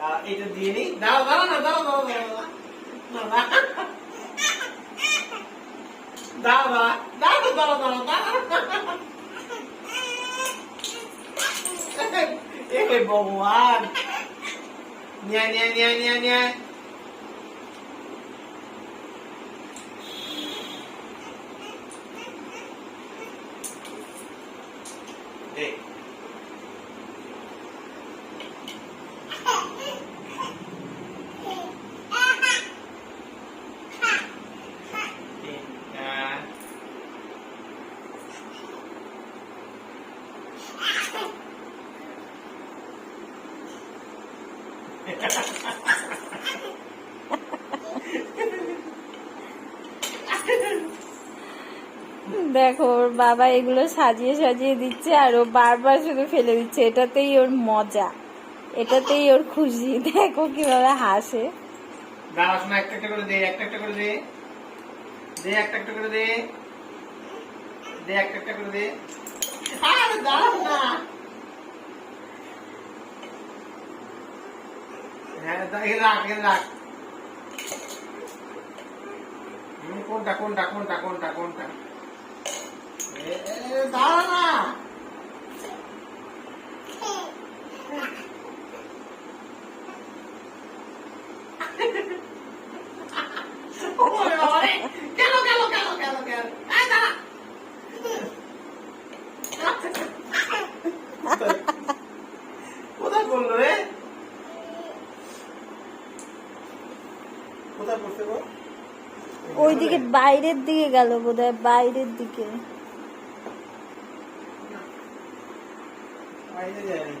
এটা দিয়ে নি দাঁড়া দাঁড়া না দাঁড়া দাঁড়া দাঁড়া দাঁড়া দাঁড়া দাঁড়া দাঁড়া দাঁড়া ভগবান। নিয়ে নিয়ে নিয়ে নিয়ে নিয়ে। দেখো, ওর বাবা এগুলো সাজিয়ে সাজিয়ে দিচ্ছে আর ও বারবার শুধু ফেলে দিচ্ছে। এটাতেই ওর মজা। এটাতেই ওর খুশি। দেখো কীভাবে হাসে। একটা করে দে, একটা করে দে। একটা করে দে। একটা করে দে। कोणता कोणता कोणता कोणता कोणता दादा. ना কোথায় গো? ওইদিকে বাইরের দিকে গেল বোধহয় বাইরের দিকে। বাইরে যায়নি।